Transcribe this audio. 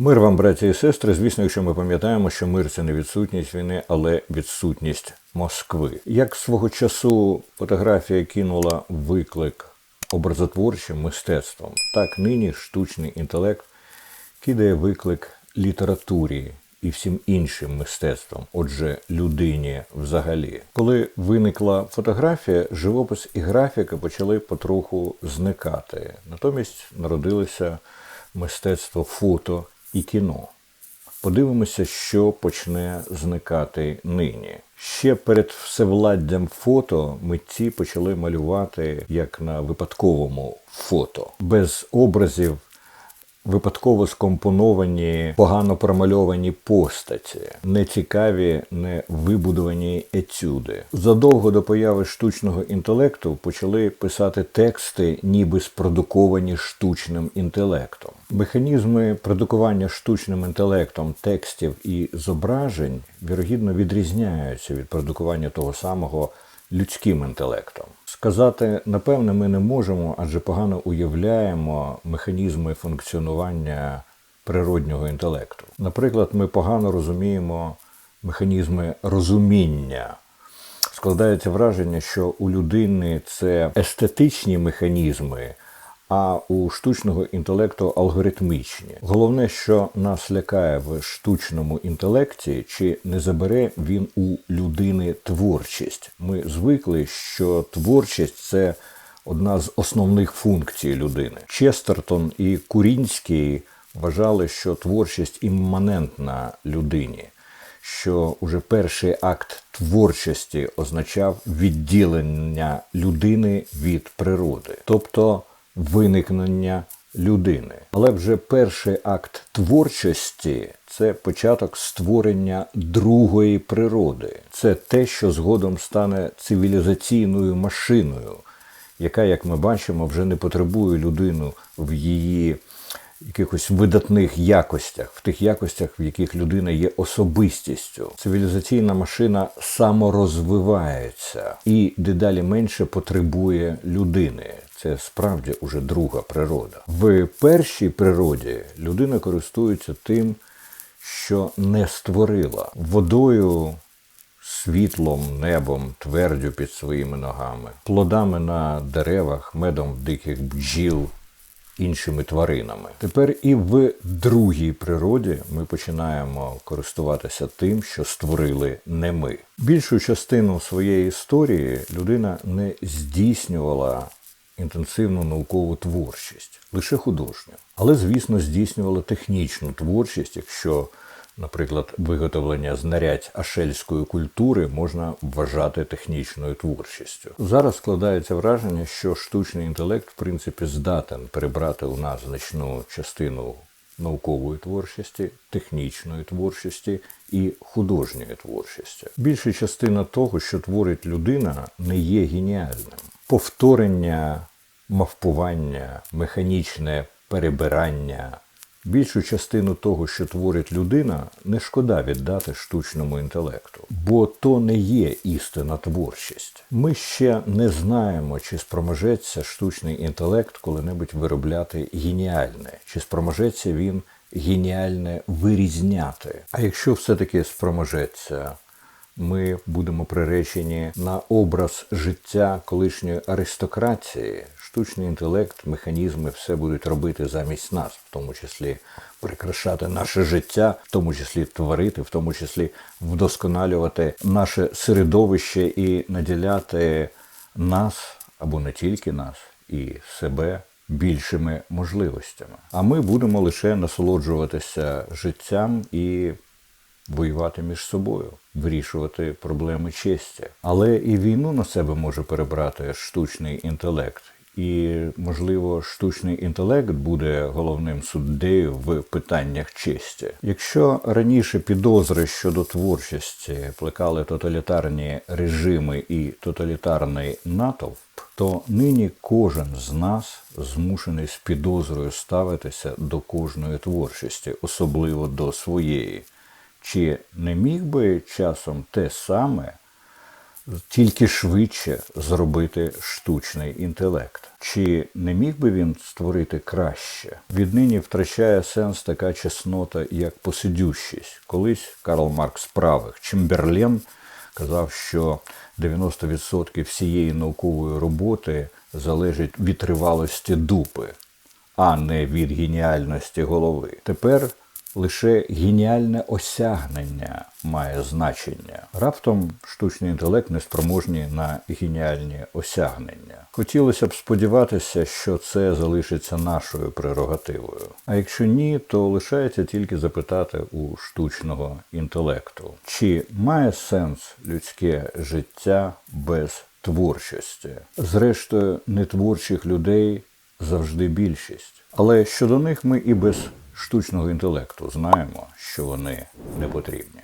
Мир вам, браті і сестри. Звісно, якщо ми пам'ятаємо, що мир це не відсутність війни, але відсутність Москви. Як свого часу фотографія кинула виклик образотворчим мистецтвом, так нині штучний інтелект кидає виклик літературі і всім іншим мистецтвам, отже, людині взагалі. Коли виникла фотографія, живопис і графіка почали потроху зникати. Натомість народилося мистецтво фото і кіно. Подивимося, що почне зникати нині. Ще перед всевладдям фото митці почали малювати як на випадковому фото, без образів випадково скомпоновані, погано промальовані постаті, нецікаві, не вибудовані етюди. Задовго до появи штучного інтелекту почали писати тексти, ніби спродуковані штучним інтелектом. Механізми продукування штучним інтелектом текстів і зображень вірогідно відрізняються від продукування того самого людським інтелектом. Сказати, напевне, ми не можемо, адже погано уявляємо механізми функціонування природнього інтелекту. Наприклад, ми погано розуміємо механізми розуміння. Складається враження, що у людини це естетичні механізми, а у штучного інтелекту алгоритмічні. Головне, що нас лякає в штучному інтелекті, чи не забере він у людини творчість. Ми звикли, що творчість це одна з основних функцій людини. Честертон і Курінський вважали, що творчість імманентна людині. Що уже перший акт творчості означав відділення людини від природи, тобто виникнення людини. Але вже перший акт творчості це початок створення другої природи. Це те, що згодом стане цивілізаційною машиною, яка, як ми бачимо, вже не потребує людину в її якихось видатних якостях, в тих якостях, в яких людина є особистістю. Цивілізаційна машина саморозвивається і дедалі менше потребує людини. Це справді уже друга природа. В першій природі людина користується тим, що не створила водою. Світлом, небом, твердю під своїми ногами, плодами на деревах, медом диких бджіл, іншими тваринами. Тепер і в другій природі ми починаємо користуватися тим, що створили не ми. Більшу частину своєї історії людина не здійснювала інтенсивну наукову творчість, лише художню. Але, звісно, здійснювала технічну творчість, якщо Наприклад, виготовлення знарядь ашельської культури можна вважати технічною творчістю. Зараз складається враження, що штучний інтелект, в принципі, здатен перебрати у нас значну частину наукової творчості, технічної творчості і художньої творчості. Більша частина того, що творить людина, не є геніальним. Повторення, мавпування, механічне перебирання. Більшу частину того, що творить людина, не шкода віддати штучному інтелекту, бо то не є істинна творчість. Ми ще не знаємо, чи спроможеться штучний інтелект коли-небудь виробляти геніальне, чи спроможеться він геніальне вирізняти. А якщо все-таки спроможеться, ми будемо приречені на образ життя колишньої аристократії. Штучний інтелект, механізми все будуть робити замість нас, в тому числі прикрашати наше життя, в тому числі творити, в тому числі вдосконалювати наше середовище і наділяти нас або не тільки нас, і себе більшими можливостями. А ми будемо лише насолоджуватися життям і воювати між собою, вирішувати проблеми честі. Але і війну на себе може перебрати штучний інтелект. І, можливо, штучний інтелект буде головним суддею в питаннях честі. Якщо раніше підозри щодо творчості плекали тоталітарні режими і тоталітарний натовп, то нині кожен з нас змушений з підозрою ставитися до кожної творчості, особливо до своєї. Чи не міг би часом те саме тільки швидше зробити штучний інтелект. Чи не міг би він створити краще? Віднині втрачає сенс така чеснота, як посидющість. Колись Карл Маркс правих Чемберлен казав, що 90% всієї наукової роботи залежить від тривалості дупи, а не від геніальності голови. Тепер лише геніальне осягнення має значення. Раптом штучний інтелект не спроможний на геніальні осягнення. Хотілося б сподіватися, що це залишиться нашою прерогативою. А якщо ні, то лишається тільки запитати у штучного інтелекту, чи має сенс людське життя без творчості? Зрештою, нетворчих людей завжди більшість. Але щодо них ми і без штучного інтелекту знаємо, що вони не потрібні.